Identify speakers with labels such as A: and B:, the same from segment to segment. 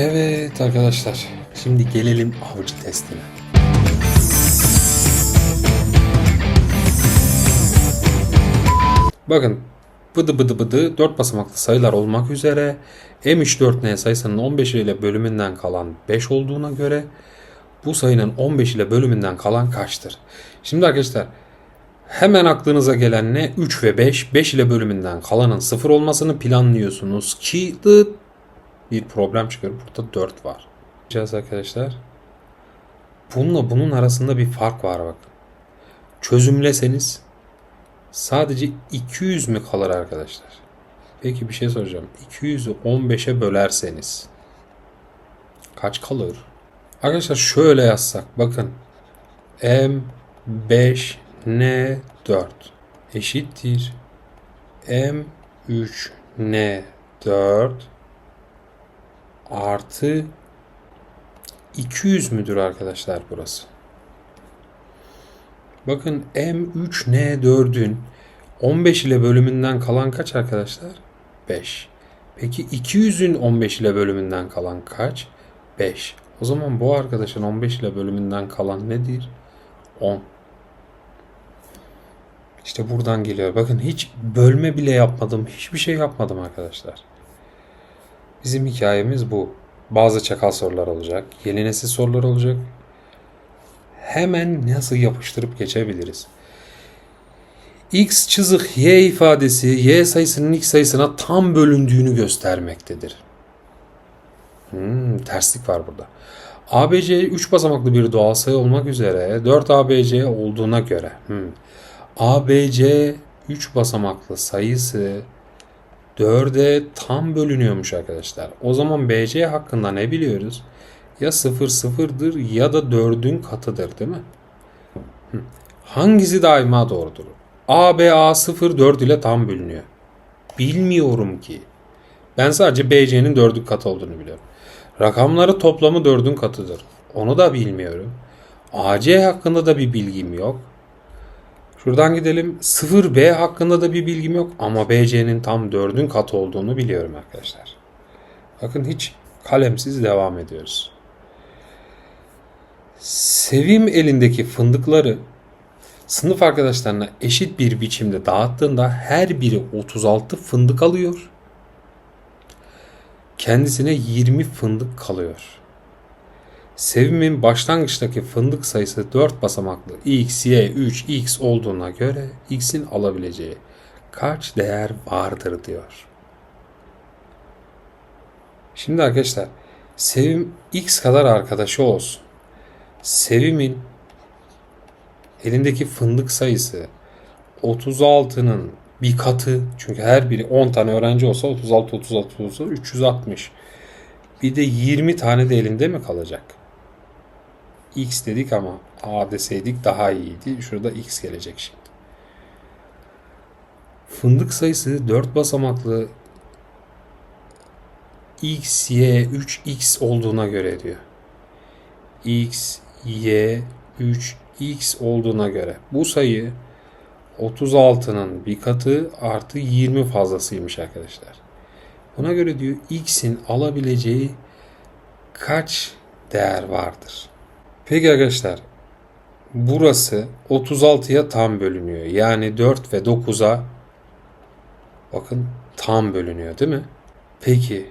A: Evet arkadaşlar. Şimdi gelelim avcı testine. Bakın bıdı bıdı bıdı 4 basamaklı sayılar olmak üzere M3-4N sayısının 15 ile bölümünden kalan 5 olduğuna göre bu sayının 15 ile bölümünden kalan kaçtır? Şimdi arkadaşlar hemen aklınıza gelen ne? 3 ve 5. 5 ile bölümünden kalanın 0 olmasını planlıyorsunuz ki bir problem çıkıyor. Burada 4 var. Yapacağız arkadaşlar. Bununla bunun arasında bir fark var bakın. Çözümleseniz sadece 200 mü kalır arkadaşlar? Peki bir şey soracağım. 200'ü 15'e bölerseniz kaç kalır? Arkadaşlar şöyle yazsak bakın. M 5 N 4 eşittir. M 3 N 4 artı 200 müdür arkadaşlar burası? Bakın M3N4'ün 15 ile bölümünden kalan kaç arkadaşlar? 5. Peki 200'ün 15 ile bölümünden kalan kaç? 5. O zaman bu arkadaşın 15 ile bölümünden kalan nedir? 10. İşte buradan geliyor. Bakın hiç bölme bile yapmadım. Hiçbir şey yapmadım arkadaşlar. Bizim hikayemiz bu. Bazı çakal sorular olacak. Yeni nesil sorular olacak. Hemen nasıl yapıştırıp geçebiliriz? X çizik y ifadesi y sayısının x sayısına tam bölündüğünü göstermektedir. Hmm, terslik var burada. ABC 3 basamaklı bir doğal sayı olmak üzere 4 ABC olduğuna göre hmm, ABC 3 basamaklı sayısı 4'e tam bölünüyormuş arkadaşlar. O zaman BC hakkında ne biliyoruz? Ya 0 sıfırdır ya da 4'ün katıdır değil mi? Hangisi daima doğrudur? ABA 0 4 ile tam bölünüyor. Bilmiyorum ki. Ben sadece BC'nin 4'ün katı olduğunu biliyorum. Rakamları toplamı 4'ün katıdır. Onu da bilmiyorum. AC hakkında da bir bilgim yok. Şuradan gidelim. 0B hakkında da bir bilgim yok ama BC'nin tam 4'ün katı olduğunu biliyorum arkadaşlar. Bakın hiç kalemsiz devam ediyoruz. Sevim elindeki fındıkları sınıf arkadaşlarına eşit bir biçimde dağıttığında her biri 36 fındık alıyor. Kendisine 20 fındık kalıyor. Sevim'in başlangıçtaki fındık sayısı 4 basamaklı x, y, 3, x olduğuna göre x'in alabileceği kaç değer vardır diyor. Şimdi arkadaşlar Sevim x kadar arkadaşı olsun. Sevim'in elindeki fındık sayısı 36'nın bir katı çünkü her biri 10 tane öğrenci olsa 36 36 olsa 360. Bir de 20 tane de elinde mi kalacak? X dedik ama A deseydik daha iyiydi. Şurada X gelecek şimdi. Fındık sayısı 4 basamaklı X, Y, 3, X olduğuna göre diyor. X, Y, 3, X olduğuna göre. Bu sayı 36'nın bir katı artı 20 fazlasıymış arkadaşlar. Buna göre diyor X'in alabileceği kaç değer vardır? Peki arkadaşlar burası 36'ya tam bölünüyor. Yani 4 ve 9'a bakın tam bölünüyor değil mi? Peki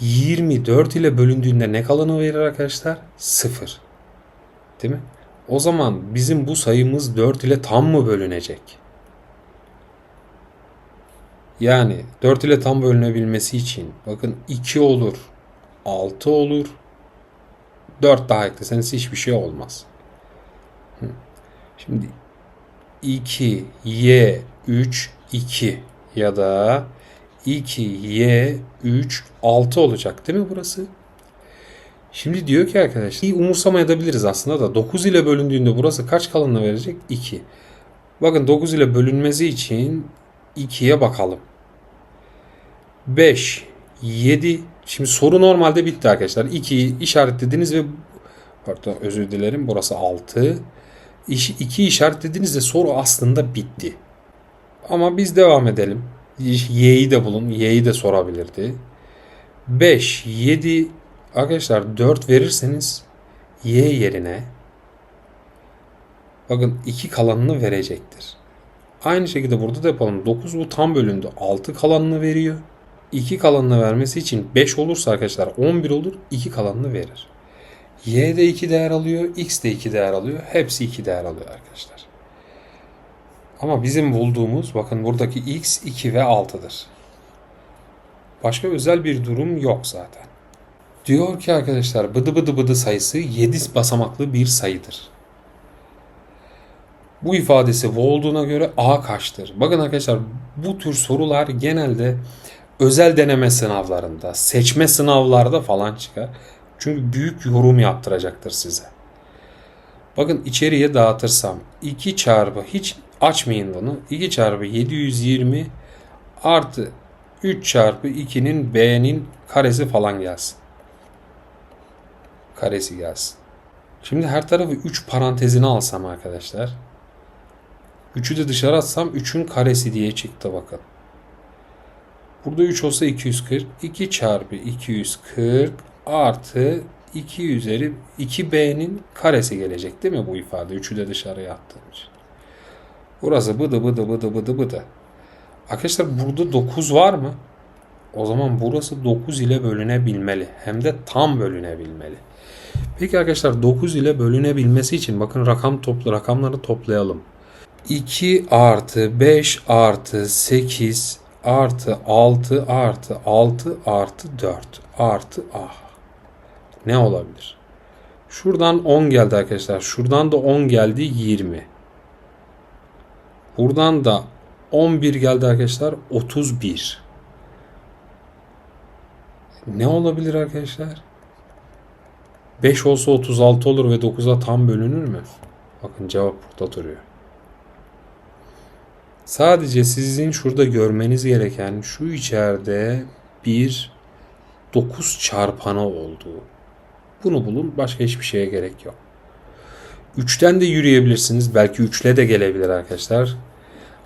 A: 24 ile bölündüğünde ne kalanı verir arkadaşlar? 0. Değil mi? O zaman bizim bu sayımız 4 ile tam mı bölünecek? Yani 4 ile tam bölünebilmesi için bakın 2 olur, 6 olur, 4 daha ekleseniz hiçbir şey olmaz. Şimdi 2 y 3 2 ya da 2 y 3 6 olacak değil mi burası? Şimdi diyor ki arkadaşlar iyi umursamayabiliriz aslında da 9 ile bölündüğünde burası kaç kalınlığı verecek? 2. Bakın 9 ile bölünmesi için 2'ye bakalım. 5, 7. Şimdi soru normalde bitti arkadaşlar. 2'yi işaretlediniz ve pardon özür dilerim burası 6. 2 işaretlediğinizde soru aslında bitti. Ama biz devam edelim. Y'yi de bulun. Y'yi de sorabilirdi. 5, 7, Arkadaşlar 4 verirseniz y yerine bakın 2 kalanını verecektir. Aynı şekilde burada da yapalım. 9 bu tam bölündü. 6 kalanını veriyor. 2 kalanını vermesi için 5 olursa arkadaşlar 11 olur. 2 kalanını verir. Y de 2 değer alıyor. X de 2 değer alıyor. Hepsi 2 değer alıyor arkadaşlar. Ama bizim bulduğumuz bakın buradaki X 2 ve 6'dır. Başka özel bir durum yok zaten. Diyor ki arkadaşlar bıdı bıdı bıdı sayısı 7 basamaklı bir sayıdır. Bu ifadesi bu olduğuna göre A kaçtır? Bakın arkadaşlar bu tür sorular genelde özel deneme sınavlarında, seçme sınavlarda falan çıkar. Çünkü büyük yorum yaptıracaktır size. Bakın içeriye dağıtırsam 2 çarpı hiç açmayın bunu. 2 çarpı 720 artı 3 çarpı 2'nin B'nin karesi falan gelsin. Karesi gelsin. Şimdi her tarafı 3 parantezine alsam arkadaşlar. 3'ü de dışarı atsam 3'ün karesi diye çıktı bakın. Burada 3 olsa 240. 2 çarpı 240 artı 2 üzeri 2b'nin karesi gelecek değil mi bu ifade? 3'ü de dışarıya attığım. Burası bıdı bıdı bıdı bıdı bıdı. Arkadaşlar burada 9 var mı? O zaman burası 9 ile bölünebilmeli. Hem de tam bölünebilmeli. Peki arkadaşlar 9 ile bölünebilmesi için bakın rakam toplu rakamları toplayalım. 2 artı 5 artı 8 artı 6 artı 6 artı 4 artı A. Ne olabilir? Şuradan 10 geldi arkadaşlar. Şuradan da 10 geldi 20. Buradan da 11 geldi arkadaşlar 31. Ne olabilir arkadaşlar? 5 olsa 36 olur ve 9'a tam bölünür mü? Bakın cevap burada duruyor. Sadece sizin şurada görmeniz gereken şu içeride bir 9 çarpanı olduğu. Bunu bulun. Başka hiçbir şeye gerek yok. 3'ten de yürüyebilirsiniz. Belki 3'le de gelebilir arkadaşlar.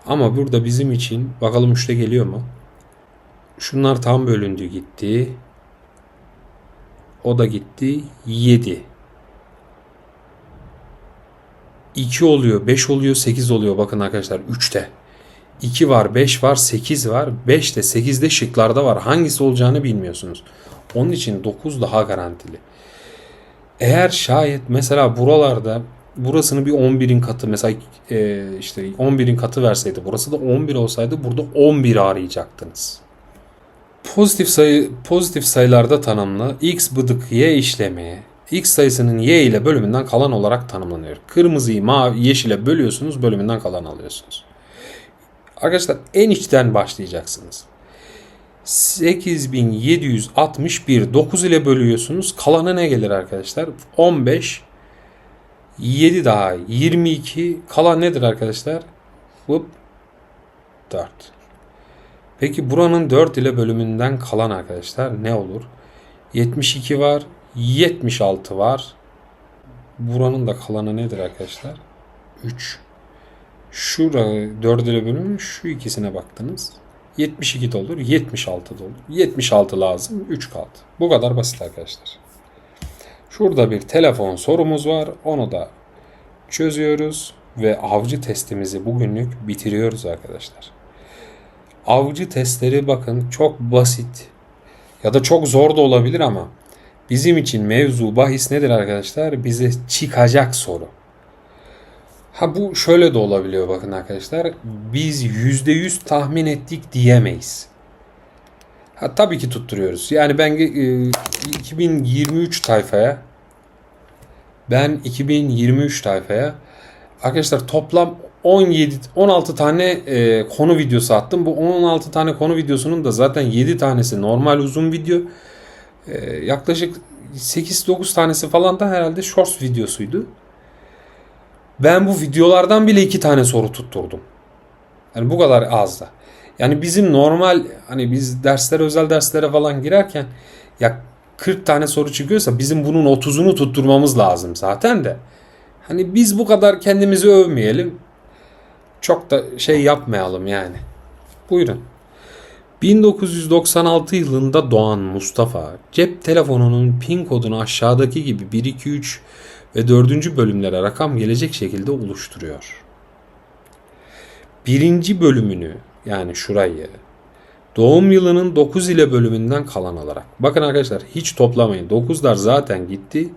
A: Ama burada bizim için bakalım 3'te geliyor mu? Şunlar tam bölündü gitti. O da gitti. 7. 2 oluyor, 5 oluyor, 8 oluyor. Bakın arkadaşlar 3'te. 2 var, 5 var, 8 var. 5 de 8 de şıklarda var. Hangisi olacağını bilmiyorsunuz. Onun için 9 daha garantili. Eğer şayet mesela buralarda burasını bir 11'in katı mesela e, işte 11'in katı verseydi burası da 11 olsaydı burada 11 arayacaktınız. Pozitif sayı pozitif sayılarda tanımlı x bıdık y işlemi x sayısının y ile bölümünden kalan olarak tanımlanıyor. Kırmızıyı mavi yeşile bölüyorsunuz bölümünden kalan alıyorsunuz. Arkadaşlar en içten başlayacaksınız. 8761 9 ile bölüyorsunuz. Kalanı ne gelir arkadaşlar? 15 7 daha 22 kalan nedir arkadaşlar? Hop 4. Peki buranın 4 ile bölümünden kalan arkadaşlar ne olur? 72 var, 76 var. Buranın da kalanı nedir arkadaşlar? 3. Şura 4 ile bölümü şu ikisine baktınız. 72 de olur, 76 da olur. 76 lazım, 3 kaldı. Bu kadar basit arkadaşlar. Şurada bir telefon sorumuz var. Onu da çözüyoruz ve avcı testimizi bugünlük bitiriyoruz arkadaşlar. Avcı testleri bakın çok basit ya da çok zor da olabilir ama bizim için mevzu bahis nedir arkadaşlar? Bize çıkacak soru. Ha bu şöyle de olabiliyor bakın arkadaşlar. Biz %100 tahmin ettik diyemeyiz. Ha tabii ki tutturuyoruz. Yani ben e, 2023 tayfaya ben 2023 tayfaya arkadaşlar toplam 17 16 tane e, konu videosu attım. Bu 16 tane konu videosunun da zaten 7 tanesi normal uzun video. E, yaklaşık 8-9 tanesi falan da herhalde shorts videosuydu. Ben bu videolardan bile 2 tane soru tutturdum. Yani bu kadar az da. Yani bizim normal hani biz derslere özel derslere falan girerken ya 40 tane soru çıkıyorsa bizim bunun 30'unu tutturmamız lazım zaten de. Hani biz bu kadar kendimizi övmeyelim. Çok da şey yapmayalım yani. Buyurun. 1996 yılında doğan Mustafa cep telefonunun pin kodunu aşağıdaki gibi 1, 2, 3 ve 4. bölümlere rakam gelecek şekilde oluşturuyor. Birinci bölümünü yani şurayı doğum yılının 9 ile bölümünden kalan alarak. Bakın arkadaşlar hiç toplamayın. 9'lar zaten gitti.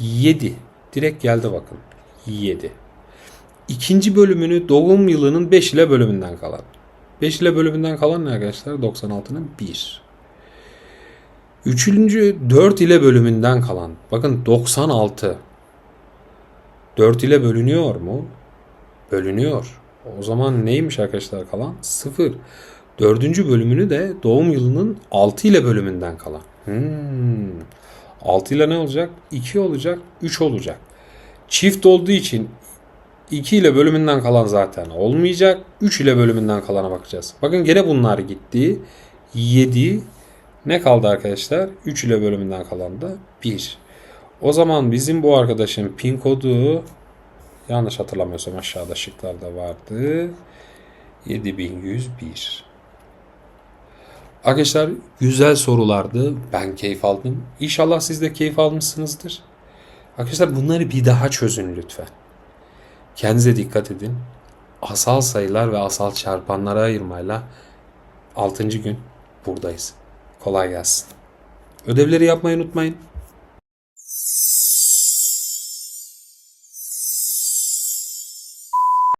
A: 7. Direkt geldi bakın. 7. İkinci bölümünü doğum yılının 5 ile bölümünden kalan. 5 ile bölümünden kalan ne arkadaşlar? 96'nın 1. Üçüncü 4 ile bölümünden kalan. Bakın 96. 4 ile bölünüyor mu? Bölünüyor. O zaman neymiş arkadaşlar kalan? 0. Dördüncü bölümünü de doğum yılının 6 ile bölümünden kalan. Hmm. 6 ile ne olacak? 2 olacak, 3 olacak. Çift olduğu için 2 ile bölümünden kalan zaten olmayacak. 3 ile bölümünden kalana bakacağız. Bakın gene bunlar gitti. 7 ne kaldı arkadaşlar? 3 ile bölümünden kalan da 1. O zaman bizim bu arkadaşın pin kodu yanlış hatırlamıyorsam aşağıda şıklarda vardı. 7101. Arkadaşlar güzel sorulardı. Ben keyif aldım. İnşallah siz de keyif almışsınızdır. Arkadaşlar bunları bir daha çözün lütfen. Kendinize dikkat edin. Asal sayılar ve asal çarpanlara ayırmayla 6. gün buradayız. Kolay gelsin. Ödevleri yapmayı unutmayın.